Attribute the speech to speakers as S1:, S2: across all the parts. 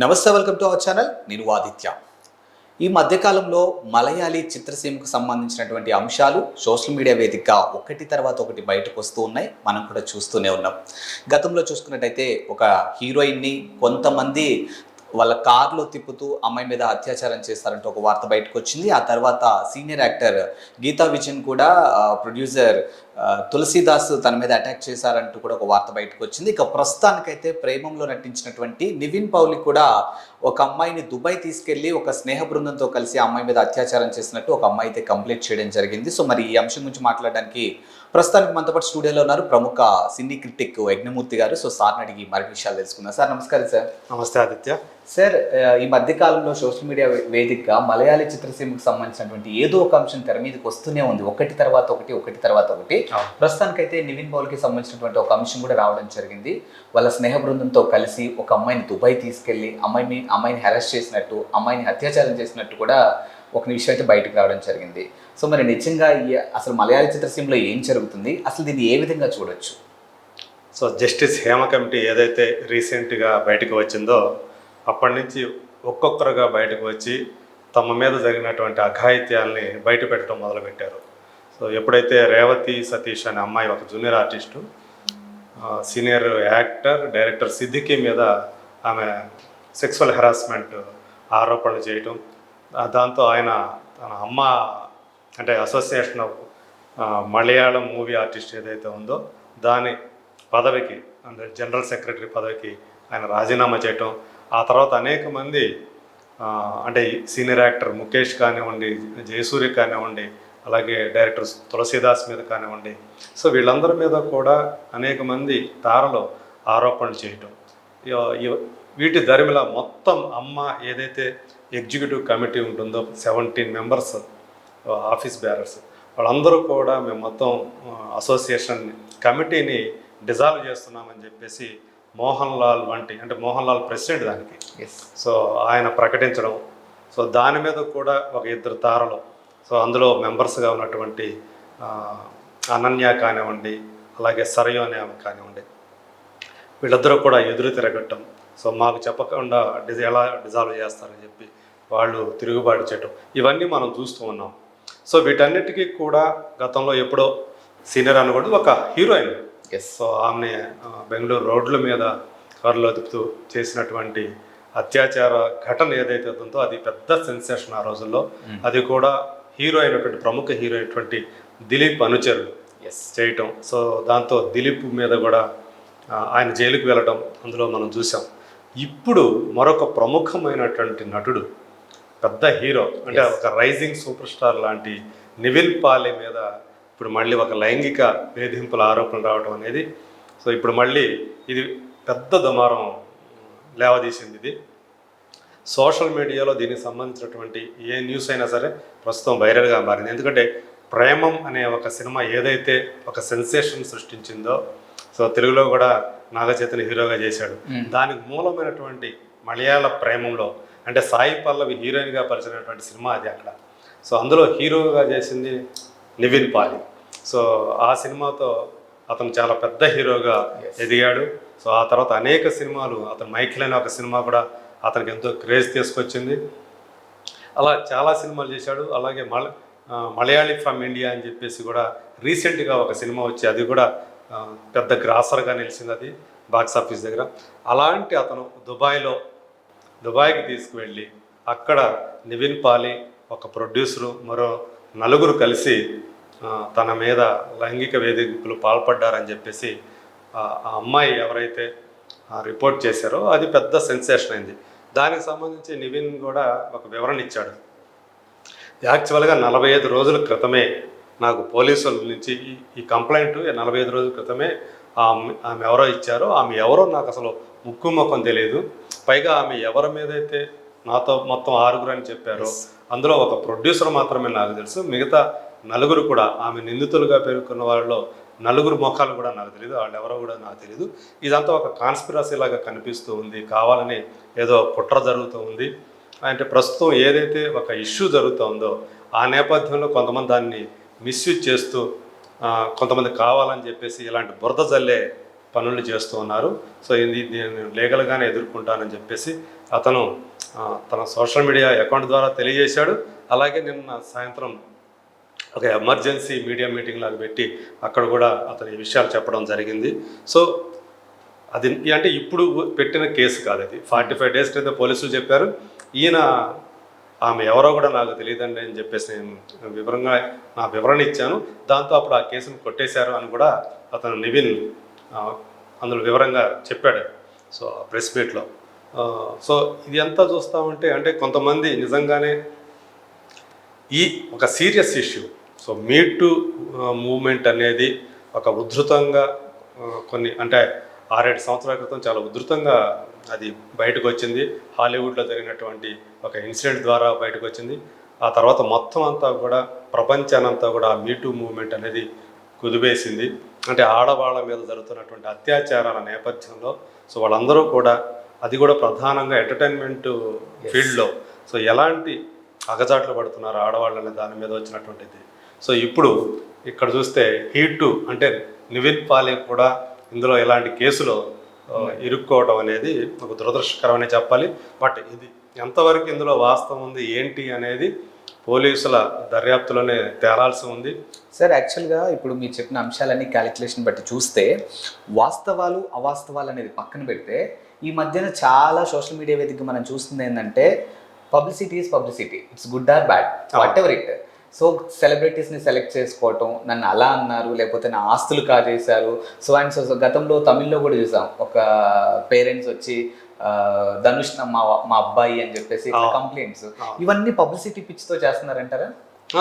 S1: నమస్తే welcome to our channel. నేను ఆదిత్య. ఈ మధ్యకాలంలో మలయాళీ చిత్రసీమకు సంబంధించినటువంటి అంశాలు సోషల్ మీడియా వేదికగా ఒకటి తర్వాత ఒకటి బయటకు వస్తూ ఉన్నాయి. మనం కూడా చూస్తూనే ఉన్నాం. గతంలో చూసుకున్నట్టయితే ఒక హీరోయిన్ని కొంతమంది వాళ్ళ కార్లో తిప్పుతూ అమ్మాయి మీద అత్యాచారం చేస్తారంటే ఒక వార్త బయటకు వచ్చింది. ఆ తర్వాత సీనియర్ యాక్టర్ గీతా విజయన్ కూడా ప్రొడ్యూసర్ తులసీదాస్ తన మీద అటాక్ చేశారంటూ కూడా ఒక వార్త బయటకు వచ్చింది. ఇక ప్రస్తుతానికైతే ప్రేమంలో నటించినటువంటి నివిన్ పౌలి కూడా ఒక అమ్మాయిని దుబాయ్ తీసుకెళ్ళి ఒక స్నేహ బృందంతో కలిసి ఆ అమ్మాయి మీద అత్యాచారం చేసినట్టు ఒక అమ్మాయి అయితే కంప్లీట్ చేయడం జరిగింది. సో మరి ఈ అంశం గురించి మాట్లాడడానికి ప్రస్తుతానికి మనతో పాటు స్టూడియోలో ఉన్నారు ప్రముఖ సినీ క్రిటిక్ యజ్ఞమూర్తి గారు. సో సార్ని అడిగి మరి విషయాలు తెలుసుకుందాం. సార్ నమస్కారం సార్.
S2: నమస్తే ఆదిత్య.
S1: సార్ ఈ మధ్య కాలంలో సోషల్ మీడియా వేదికగా మలయాళీ చిత్రసీమకు సంబంధించినటువంటి ఏదో ఒక అంశం తెర మీదకి వస్తూనే ఉంది. ఒకటి తర్వాత ఒకటి ఒకటి తర్వాత ఒకటి. ప్రస్తుతానికైతే నివిన్ పౌల్కి సంబంధించినటువంటి ఒక అంశం కూడా రావడం జరిగింది. వాళ్ళ స్నేహ బృందంతో కలిసి ఒక అమ్మాయిని దుబాయ్ తీసుకెళ్ళి అమ్మాయిని అమ్మాయిని హెరాస్ చేసినట్టు అమ్మాయిని అత్యాచారం చేసినట్టు కూడా ఒక విషయం అయితే బయటకు రావడం జరిగింది. సో మరి నిజంగా ఈ అసలు మలయాళ చిత్రసీమలో ఏం జరుగుతుంది? అసలు దీన్ని ఏ విధంగా చూడొచ్చు?
S2: సో జస్టిస్ హేమ కమిటీ ఏదైతే రీసెంట్గా బయటకు వచ్చిందో అప్పటి నుంచి ఒక్కొక్కరుగా బయటకు వచ్చి తమ మీద జరిగినటువంటి అఘాయిత్యాల్ని బయట పెట్టడం మొదలుపెట్టారు. సో ఎప్పుడైతే రేవతి సతీష్ అనే అమ్మాయి ఒక junior artist senior actor director Siddique మీద ఆమె సెక్సువల్ హెరాస్మెంట్ ఆరోపణలు చేయటం దాంతో ఆయన తన అమ్మ అంటే association of Malayalam movie artist ఏదైతే ఉందో దాని పదవికి అంటే జనరల్ సెక్రటరీ పదవికి ఆయన రాజీనామా చేయటం ఆ తర్వాత అనేక మంది అంటే సీనియర్ యాక్టర్ ముఖేష్ కానివ్వండి జయసూర్య కానివ్వండి అలాగే డైరెక్టర్ తులసీదాస్ మీద కానివ్వండి. సో వీళ్ళందరి మీద కూడా అనేక మంది తారలు ఆరోపణలు చేయటం. వీటి దరిమిల మొత్తం అమ్మ ఏదైతే ఎగ్జిక్యూటివ్ కమిటీ ఉంటుందో సెవెంటీన్ మెంబర్స్ ఆఫీస్ బేరర్స్ వాళ్ళందరూ కూడా మేము మొత్తం అసోసియేషన్ కమిటీని డిజాల్వ్ చేస్తున్నామని చెప్పేసి మోహన్ లాల్ వంటి అంటే మోహన్ లాల్ ప్రెసిడెంట్ దానికి. సో ఆయన ప్రకటించడం. సో దాని మీద కూడా ఒక ఇద్దరు తారలు సో అందులో మెంబర్స్గా ఉన్నటువంటి అనన్య కానివ్వండి అలాగే సరయు అనే ఆమె కానివ్వండి వీళ్ళిద్దరూ కూడా ఎదురు తిరగటం. సో మాకు చెప్పకుండా డిజ ఎలా డిజాల్వ్ చేస్తారని చెప్పి వాళ్ళు తిరుగుబాటు చేయటం. ఇవన్నీ మనం చూస్తూ ఉన్నాం. సో వీటన్నిటికీ కూడా గతంలో ఎప్పుడో సీనియర్ అనకూడదు ఒక హీరోయిన్.
S1: ఎస్
S2: సో ఆమె బెంగళూరు రోడ్ల మీద కారులో తిప్పుతూ చేసినటువంటి అత్యాచార ఘటన ఏదైతే ఉందో అది పెద్ద సెన్సేషన్ ఆ రోజుల్లో. అది కూడా హీరో అయినటువంటి ప్రముఖ హీరో అయినటువంటి దిలీప్ అనుచరులు
S1: ఎస్
S2: చేయటం. సో దాంతో దిలీప్ మీద కూడా ఆయన జైలుకి వెళ్ళడం అందులో మనం చూసాం ఇప్పుడు మరొక ప్రముఖమైనటువంటి నటుడు పెద్ద హీరో అంటే ఒక రైజింగ్ సూపర్ స్టార్ లాంటి నివిన్ పాలి మీద ఇప్పుడు మళ్ళీ ఒక లైంగిక వేధింపుల ఆరోపణలు రావడం అనేది సో ఇప్పుడు మళ్ళీ ఇది పెద్ద దుమారం లేవదీసింది ఇది. సోషల్ మీడియాలో దీనికి సంబంధించినటువంటి ఏ న్యూస్ అయినా సరే ప్రస్తుతం వైరల్గా మారింది. ఎందుకంటే ప్రేమం అనే ఒక సినిమా ఏదైతే ఒక సెన్సేషన్ సృష్టించిందో సో తెలుగులో కూడా నాగచైతన్య హీరోగా చేశాడు. దానికి మూలమైనటువంటి మలయాళ ప్రేమంలో అంటే సాయి పల్లవి హీరోయిన్గా పరిచినటువంటి సినిమా అది అక్కడ. సో అందులో హీరోగా చేసింది నివిన్ పాలి. సో ఆ సినిమాతో అతను చాలా పెద్ద హీరోగా ఎదిగాడు. సో ఆ తర్వాత అనేక సినిమాలు అతను మైఖిల్ అనే ఒక సినిమా కూడా అతనికి ఎంతో క్రేజ్ తీసుకొచ్చింది. అలా చాలా సినిమాలు చేశాడు. అలాగే మల మలయాళీ ఫ్రమ్ ఇండియా అని చెప్పేసి కూడా రీసెంట్గా ఒక సినిమా వచ్చి అది కూడా పెద్ద గ్రాసర్గా నిలిచింది అది బాక్స్ ఆఫీస్ దగ్గర. అలాంటి అతను దుబాయ్లో దుబాయ్కి తీసుకువెళ్ళి అక్కడ నివిన్ పాలి ఒక ప్రొడ్యూసరు మరో నలుగురు కలిసి తన మీద లైంగిక వేధింపులు పాల్పడ్డారని చెప్పేసి ఆ అమ్మాయి ఎవరైతే రిపోర్ట్ చేశారో అది పెద్ద సెన్సేషన్ అయింది. దానికి సంబంధించి నివిన్ కూడా ఒక వివరణ ఇచ్చాడు. యాక్చువల్గా నలభై ఐదు రోజుల క్రితమే నాకు పోలీసుల నుంచి ఈ- ఈ కంప్లైంట్ నలభై ఐదు రోజుల క్రితమే ఆమె ఆమె ఎవరో ఇచ్చారో ఆమె ఎవరో నాకు అసలు ముక్కు ముఖం తెలియదు పైగా ఆమె ఎవరి మీద అయితే నాతో మొత్తం ఆరుగురు అని చెప్పారో అందులో ఒక ప్రొడ్యూసర్ మాత్రమే నాకు తెలుసు. మిగతా నలుగురు కూడా ఆమె నిందితులుగా పేర్కొన్న వాళ్ళలో నలుగురు ముఖాలు కూడా నాకు తెలియదు వాళ్ళు ఎవరో కూడా నాకు తెలియదు ఇదంతా ఒక కాన్స్పిరసీ లాగా కనిపిస్తూ ఉంది. కావాలని ఏదో కుట్ర జరుగుతూ ఉంది. అంటే ప్రస్తుతం ఏదైతే ఒక ఇష్యూ జరుగుతుందో ఆ నేపథ్యంలో కొంతమంది దాన్ని మిస్యూజ్ చేస్తూ కొంతమంది కావాలని చెప్పేసి ఇలాంటి బురద జల్లే పనులు చేస్తూ ఉన్నారు. సో ఇది నేను లీగల్గానే ఎదుర్కొంటానని చెప్పేసి అతను తన సోషల్ మీడియా అకౌంట్ ద్వారా తెలియజేశాడు. అలాగే నిన్న సాయంత్రం ఒక ఎమర్జెన్సీ మీడియా మీటింగ్ లాగా పెట్టి అక్కడ కూడా అతను ఈ విషయాలు చెప్పడం జరిగింది. సో అది అంటే ఇప్పుడు పెట్టిన కేసు కాదు అది. ఫార్టీ ఫైవ్ డేస్ క్రితం పోలీసులు చెప్పారు. ఈయన ఆమె ఎవరో కూడా నాకు తెలియదండి అని చెప్పేసి నేను వివరంగా నా వివరణ ఇచ్చాను. దాంతో అప్పుడు ఆ కేసును కొట్టేశారు అని కూడా అతను నివిన్ అందులో వివరంగా చెప్పాడు. సో ఆ ప్రెస్ మీట్లో. సో ఇది ఎంత చూస్తామంటే అంటే కొంతమంది నిజంగానే ఈ ఒక serious issue so me too movement అనేది ఒక ఉధృతంగా కొన్ని అంటే ఆరేడు సంవత్సరాల క్రితం చాలా ఉధృతంగా అది బయటకు వచ్చింది. హాలీవుడ్లో జరిగినటువంటి ఒక ఇన్సిడెంట్ ద్వారా బయటకు వచ్చింది. ఆ తర్వాత మొత్తం అంతా కూడా ప్రపంచానంతా కూడా ఆ మీ టూ మూమెంట్ అనేది కుదివేసింది అంటే ఆడవాళ్ళ మీద జరుగుతున్నటువంటి అత్యాచారాల నేపథ్యంలో సో వాళ్ళందరూ కూడా అది కూడా ప్రధానంగా ఎంటర్టైన్మెంట్ ఫీల్డ్లో. సో ఎలాంటి అగచాట్లు పడుతున్నారు ఆడవాళ్ళనే దాని మీద వచ్చినటువంటిది? సో ఇప్పుడు ఇక్కడ చూస్తే హీట్ అంటే నివిన్ పాలే కూడా ఇందులో ఇలాంటి కేసులో ఇరుక్కోవడం అనేది ఒక దురదృష్టకరమని చెప్పాలి. బట్ ఇది ఎంతవరకు ఇందులో వాస్తవం ఉంది ఏంటి అనేది పోలీసుల దర్యాప్తులోనే తేలాల్సి ఉంది.
S1: సార్ యాక్చువల్గా ఇప్పుడు మీరు చెప్పిన అంశాలన్నీ క్యాలిక్యులేషన్ బట్టి చూస్తే వాస్తవాలు అవాస్తవాలు అనేది పక్కన పెడితే ఈ మధ్యన చాలా సోషల్ మీడియా వేదికగా మనం చూస్తుంది ఏంటంటే publicity is publicity it's good or bad whatever it so సెలబ్రిటీస్ని select చేసుకోవటం నన్ను అలా అన్నారు లేకపోతే నా ఆస్తులు కాజేశారు సో అండ్ సో గతంలో తమిళ్ళో కూడా చూసాం. ఒక పేరెంట్స్ వచ్చి ధనుష్ మా మా అబ్బాయి అని చెప్పేసి కంప్లైంట్స్ ఇవన్నీ పబ్లిసిటీ పిచ్చితో చేస్తున్నారంటారా?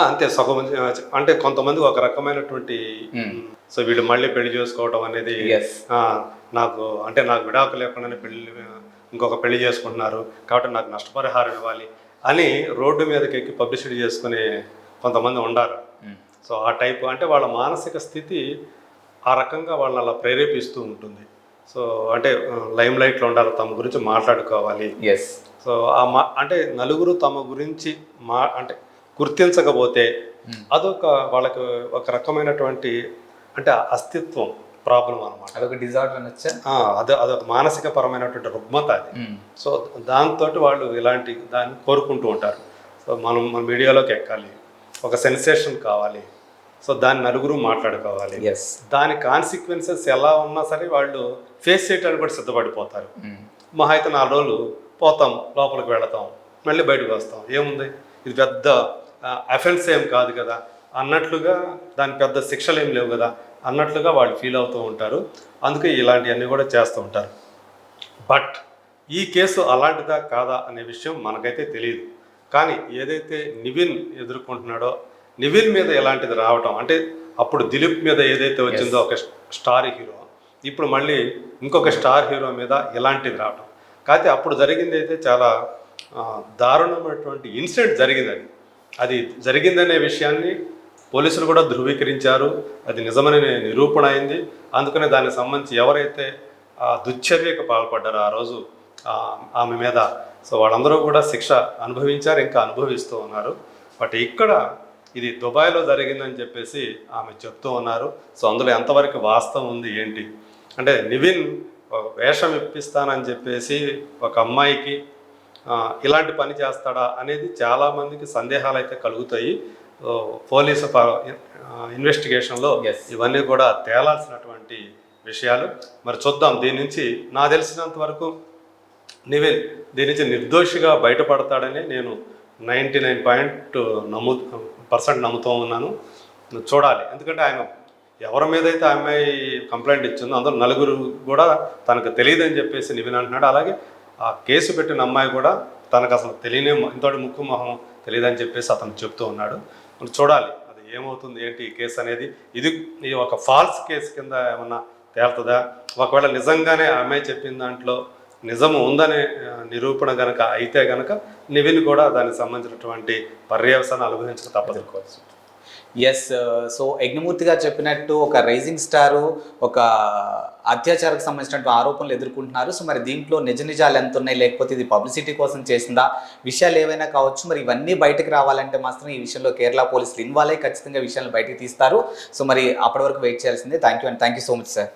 S2: అంతే. సగం మంది, ఆ, అంటే కొంతమంది ఒక రకమైనటువంటి సో వీళ్ళు మళ్ళీ పెళ్ళి చేసుకోవడం అనేది నాకు అంటే నాకు విడాకు లేకుండానే పెళ్ళి ఇంకొక పెళ్ళి చేసుకుంటున్నారు. కాబట్టి నాకు నష్టపరిహారం ఇవ్వాలి అని రోడ్డు మీదకి ఎక్కి పబ్లిసిటీ చేసుకునే కొంతమంది ఉండారు. సో ఆ టైప్ అంటే వాళ్ళ మానసిక స్థితి ఆ రకంగా వాళ్ళని అలా ప్రేరేపిస్తూ ఉంటుంది. సో అంటే లైమ్ లైట్లో ఉండాలి తమ గురించి మాట్లాడుకోవాలి.
S1: ఎస్
S2: సో ఆ మా అంటే నలుగురు తమ గురించి మా అంటే గుర్తించకపోతే అదొక వాళ్ళకి ఒక రకమైనటువంటి అంటే అస్తిత్వం ప్రాబ్లం అనమాట
S1: అదొక డిజార్డర్ అనొచ్చా?
S2: అదే అదొక మానసిక పరమైనటువంటి రుగ్మత అది. సో దాంతో వాళ్ళు ఇలాంటి దాన్ని కోరుకుంటూ ఉంటారు. సో మనం మన మీడియాలోకి ఎక్కాలి. ఒక సెన్సేషన్ కావాలి. సో దాన్ని నలుగురు మాట్లాడుకోవాలి. దాని కాన్సిక్వెన్సెస్ ఎలా ఉన్నా సరే వాళ్ళు ఫేస్ చేయడానికి కూడా సిద్ధపడిపోతారు. మహా అయితే నాలుగు రోజులు పోతాం లోపలికి వెళతాం మళ్ళీ బయటకు వస్తాం. ఏముంది? ఇది పెద్ద అఫెన్స్ ఏం కాదు కదా. అన్నట్లుగా దాని పెద్ద శిక్షలు ఏం లేవు కదా. అన్నట్లుగా వాళ్ళు ఫీల్ అవుతూ ఉంటారు. అందుకే ఇలాంటివన్నీ కూడా చేస్తూ ఉంటారు. బట్ ఈ కేసు అలాంటిదా కాదా అనే విషయం మనకైతే తెలియదు కానీ ఏదైతే నివిన్ ఎదుర్కొంటున్నాడో నివిన్ మీద ఎలాంటిది రావటం? అంటే అప్పుడు దిలీప్ మీద ఏదైతే వచ్చిందో ఒక స్టార్ హీరో ఇప్పుడు మళ్ళీ ఇంకొక స్టార్ హీరో మీద ఎలాంటిది రావటం? కాకపోతే అప్పుడు జరిగింది అయితే చాలా దారుణమైనటువంటి ఇన్సిడెంట్ జరిగింది అది జరిగిందనే విషయాన్ని పోలీసులు కూడా ధృవీకరించారు. అది నిజమని నిరూపణ అయింది. అందుకనే దానికి సంబంధించి ఎవరైతే దుశ్చర్యకు పాల్పడ్డారో ఆ రోజు ఆమె మీద సో వాళ్ళందరూ కూడా శిక్ష అనుభవించారు ఇంకా అనుభవిస్తూ ఉన్నారు. బట్ ఇక్కడ ఇది దుబాయ్లో జరిగిందని చెప్పేసి ఆమె చెప్తూ ఉన్నారు. సో అందులో ఎంతవరకు వాస్తవం ఉంది ఏంటి? అంటే నివిన్ వేషం ఇప్పిస్తానని చెప్పేసి ఒక అమ్మాయికి ఇలాంటి పని చేస్తాడా అనేది చాలామందికి సందేహాలు అయితే కలుగుతాయి. పోలీసు ఇన్వెస్టిగేషన్లో. ఇవన్నీ కూడా తేలాల్సినటువంటి విషయాలు. మరి చూద్దాం దీని నుంచి నా తెలిసినంత వరకు నివిన్ దీని నుంచి నిర్దోషిగా బయటపడతాడని నేను నైంటీ నైన్ పాయింట్ నమ్ము పర్సెంట్ నమ్ముతూ ఉన్నాను. చూడాలి. ఎందుకంటే ఆయన ఎవరి మీద అయితే ఆ అమ్మాయి కంప్లైంట్ ఇచ్చిందో అందులో నలుగురు కూడా తనకు తెలియదని చెప్పేసి నివిన్ అంటున్నాడు. అలాగే ఆ కేసు పెట్టిన అమ్మాయి కూడా తనకు అసలు తెలియనే ఇంతటి ముక్కు మొహం తెలియదని చెప్పేసి అతను చెప్తూ ఉన్నాడు. చూడాలి. అది ఏమవుతుంది? ఏంటి ఈ కేసు అనేది? ఇది ఇది ఒక ఫాల్స్ కేసు కింద ఏమన్నా తేలుతుందా? ఒకవేళ నిజంగానే ఆ అమ్మాయి చెప్పిన దాంట్లో నిజము ఉందనే నిరూపణ గనక అయితే గనక నివిన్ కూడా దానికి సంబంధించినటువంటి పర్యవసాన్ని అనుభవించక తప్పదుకోవచ్చు
S1: ఎస్ సో uh, యజ్ఞమూర్తి గారు చెప్పినట్టు ఒక రైజింగ్ స్టారు ఒక అత్యాచారకు సంబంధించినటువంటి ఆరోపణలు ఎదుర్కొంటున్నారు. సో మరి దీంట్లో నిజ నిజాలు ఎంత ఉన్నాయి? లేకపోతే ఇది పబ్లిసిటీ కోసం చేసిందా? విషయాలు ఏవైనా కావచ్చు మరి ఇవన్నీ బయటకు రావాలంటే మాత్రం ఈ విషయంలో కేరళ పోలీసులు ఇన్వాల్వ్ అయ్యి ఖచ్చితంగా విషయాలను బయటకు తీస్తారు. సో మరి అప్పటి వరకు వెయిట్ చేయాల్సిందే. Thank you and thank you so much sir